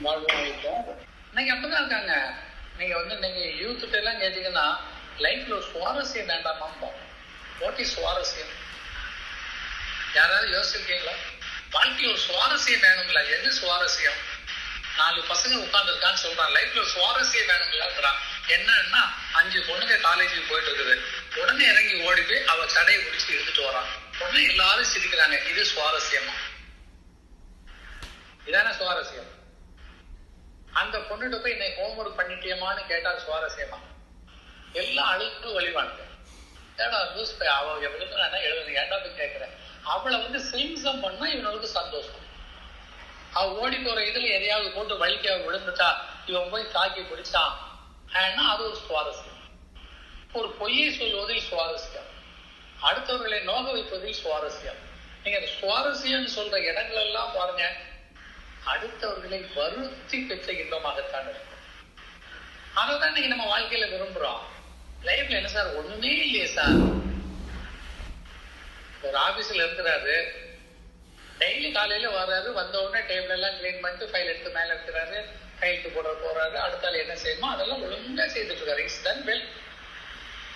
இன்னைக்கு அப்படிதான் இருக்காங்க. நீங்க வந்து நீங்க யூத் எல்லாம் கேட்டீங்கன்னா லைஃப்ல ஒரு சுவாரஸ்யம் வேண்டாமா வாட் இஸ் சுவாரஸ்யம்? யாராவது யோசிச்சிருக்கீங்களா? வாழ்க்கையில் ஒரு சுவாரஸ்யம் வேணுங்களா எது சுவாரஸ்யம்? நாலு பசங்க உட்காந்துருக்கான்னு சொல்றான். லைஃப்ல ஒரு சுவாரஸ்யம் வேணுங்களாங்கிறான் என்னன்னா அஞ்சு பொண்ணுங்க காலேஜுக்கு போயிட்டு இருக்குது. உடனே இறங்கி ஓடி போய் அவ சடையை பிடிச்சி எடுத்துட்டு வரான். உடனே எல்லாரும் சிரிக்கிறாங்க. இது சுவாரஸ்யமா? இதான சுவாரஸ்யம்? அந்த பொண்ணுகிட்ட போய் இன்னைக்கு ஹோம்ஒர்க் பண்ணிட்டியமான்னு கேட்டா சுவாரஸ்யமா? எல்லாம் அழுத்து வழிவாங்க. ஏடா லூஸ் போய் அவ எழுதுனா எழுதுங்க ஏண்டா போய் கேட்குறேன் அவளை வந்து சிம்சம் பண்ணா இவனுக்கு சந்தோஷம். அவ ஓடி போற இதுல எதையாவது போட்டு வலிக்க விழுந்துட்டா இவன் போய் தாக்கி பிடிச்சான் ஏன்னா அது ஒரு சுவாரஸ்யம். ஒரு பொய்யை சொல்வதில் சுவாரஸ்யம். அடுத்தவர்களை நோக வைப்பதில் சுவாரஸ்யம். நீங்க சுவாரஸ்யம் சொல்ற இடங்கள் எல்லாம் பாருங்க. அடுத்தவர்களை வருத்தி பெற்ற இன்பமாகத்தான் இருக்கும். அதைதான் இன்னைக்கு நம்ம வாழ்க்கையில விரும்புறோம். லைஃப்ல என்ன சார்? ஒண்ணுமே இல்லையே சார். ஒரு ஆபீஸ்ல இருக்கிறாரு. டெய்லி காலையில வர்றாரு. வந்த உடனே டேபிள் எல்லாம் கிளீன் பண்ணிட்டு ஃபைல் எடுத்து மேல எடுக்கிறாரு. கையெழுத்து போட போறாரு அடுத்தால என்ன செய்யணுமோ அதெல்லாம் ஒழுங்கா செய்துட்டு இருக்காரு. இட்ஸ் டன் வெல்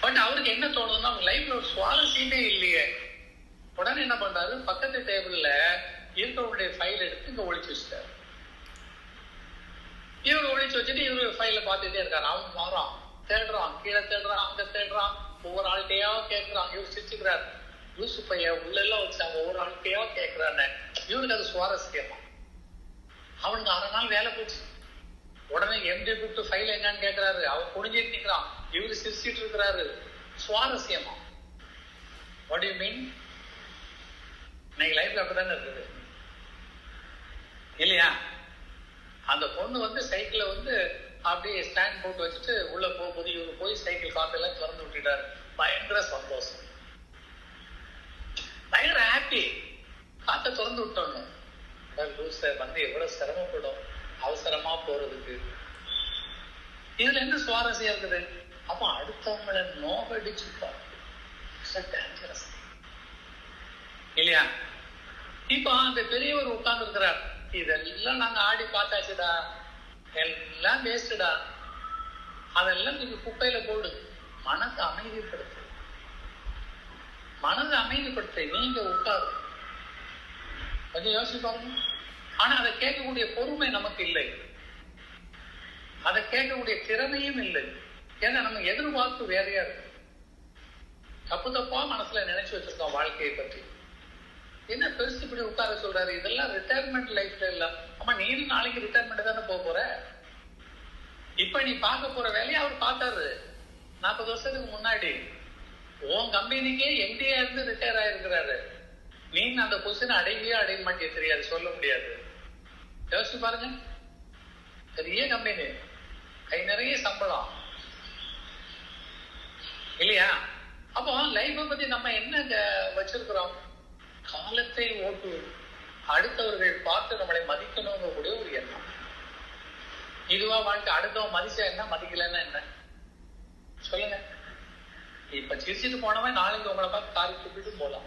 பட் அவருக்கு என்ன தோணுதுன்னா லைஃப்ல ஒரு சுவாரஸ்யமே இல்லையே. உடனே என்ன பண்றாரு? பக்கத்து ஃபைல் ஒழிச்சு வச்சுட்டாரு. இவரு ஒழிச்சு வச்சுட்டு இவரு ஃபைல பார்த்துட்டே இருக்காரு. அவன் மாறான் தேடுறான். கீழே தேடுறான். அங்க தேடுறான். ஒவ்வொரு ஆள்கிட்டயா கேட்கறான் இவர் சிரிச்சுக்கிறாரு. லூசு உள்ள எல்லாம் வச்சாங்க ஒவ்வொரு ஆள்கிட்டயா கேட்கறான்னு இவருக்கு அது சுவாரஸ்யமா? அவனுக்கு அரை நாள் வேலை போச்சு. உடனே எம்டி கூப்பிட்டு ஃபைல் என்னன்னு கேட்கறாரு அவன் குனிஞ்சிட்டு நிற்கிறான் இவரு சிரிச்சிட்டு இருக்கிறாரு. சுவாரஸ்யமா? வாட் யூ மீன் இன்னைக்கு லைஃப்ல அப்படிதானே இருக்குது? இல்லையா? அந்த பொண்ணு வந்து சைக்கிளை வந்து அப்படியே ஸ்டாண்ட் போட்டு வச்சுட்டு உள்ள போகும்போது இவரு போய் சைக்கிள் காப்பெல்லாம் திறந்து விட்டுட்டாரு. பயங்கர சந்தோஷம். பயங்கர ஹாப்பி காத்த திறந்து விட்டோன்னு. லூசர் வந்து எவ்வளவு சிரமப்படும். அவசரமா போறதுக்கு. இதுல என்ன சுவாரஸ்யம் இருக்குது? அப்ப அடுத்தவங்களை நோகடிச்சு இல்லையா? இப்ப அந்த பெரியவர் உட்கார்ந்து இருக்கிறார் இதெல்லாம் நாங்க ஆடி பார்த்தாச்சுடா. எல்லாம் வேஸ்டுடா அதெல்லாம் நீங்க குப்பையில போடு. மனதை அமைதிப்படுத்து. மனதை அமைதிப்படுத்த. நீங்க உட்காரு. கொஞ்சம் யோசிச்சு பாருங்க. ஆனா அதை கேட்கக்கூடிய பொறுமை நமக்கு இல்லை. அதை கேட்கக்கூடிய திறமையும் இல்லை. ஏன்னா நம்ம எதிர்பார்ப்பு வேறையா இருக்கு. தப்பு தப்பா மனசுல நினைச்சு வச்சிருக்கோம் வாழ்க்கையை பற்றி. என்ன பெருசு இப்படி உட்கார சொல்றாரு? இதெல்லாம் ரிட்டையர்மெண்ட் லைஃப்ல இல்ல. ஆமா நீ நாளைக்கு ரிட்டையர்மெண்ட் தானே போக போற? இப்ப நீ பார்க்க போற வேலையை அவர் பார்த்தாரு. நாற்பது வருஷத்துக்கு முன்னாடி. உன் கம்பெனிக்கே எம்டியா இருந்து ரிட்டையர் ஆயிருக்கிறாரு. நீ அந்த பொசிஷன் அடையவே அடைய மாட்டே தெரியாது சொல்ல முடியாது. யோசிச்சு பாருங்க. பெரிய கம்பெனி. கை நிறைய சம்பளம். இல்லையா? அப்போ லைஃபை பத்தி நம்ம என்ன வச்சிருக்கிறோம்? காலத்தை ஓட்டு அடுத்தவர்கள் பார்த்து நம்மளை மதிக்கணுங்க கூட ஒரு எண்ணம். இதுவா வாழ்க்கை அடுத்தவன் மதிச்சா என்ன மதிக்கலன்னா என்ன? சொல்லுங்க. இப்ப சிரிச்சிட்டு போனவன் நாளைக்கு உங்களை பார்த்து காரி கூப்பிட்டு போலாம்.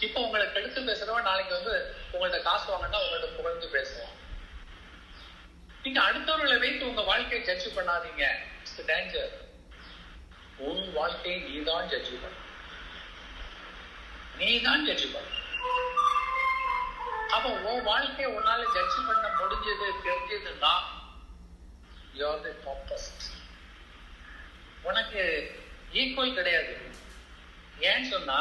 இப்ப உங்களை கெடுத்து பேசுறவன் நாளைக்கு வந்து உங்கள்ட்ட காசு வாங்கினா உங்கள்ட்ட புகழ்ந்து பேசுவான். நீங்க அடுத்தவர்களை வைத்து உங்க வாழ்க்கையை ஜட்ஜ் பண்ணாதீங்க இட்ஸ் டேஞ்சர் உன் வாழ்க்கையை நீதான் ஜட்ஜ் பண்ண நீதான் ஜட்ஜ் பண்ண அப்ப உன் வாழ்க்கையை உன்னால ஜட்ஜ் பண்ண முடிஞ்சது தெரிஞ்சதுன்னா யூஆர் தி டாப்பஸ்ட் உனக்கு ஈக்குவல் கிடையாது. ஏன்னு சொன்னா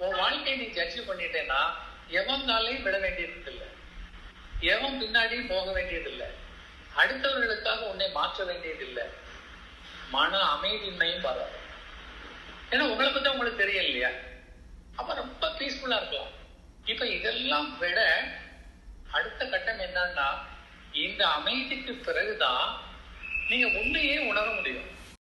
உன் வாழ்க்கையை நீ ஜட்ஜ் பண்ணிட்டேன்னா எவனாலையும் விட வேண்டியது இல்லை எவன் பின்னாடியும் போக வேண்டியது இல்லை அடுத்தவர்களுக்காக உன்னை மாற்ற வேண்டியது இல்லை மன அமைதியின்மையும் வராது ஏன்னா உங்களை பத்தி உங்களுக்கு தெரியும் இல்லையா அப்ப ரொம்ப பீஸ்ஃபுல்லா இருக்கலாம் இப்ப இதெல்லாம் விட அடுத்த கட்டம் என்னன்னா இந்த அமைதிக்கு பிறகுதான் நீங்க உண்மையே உணர முடியும்.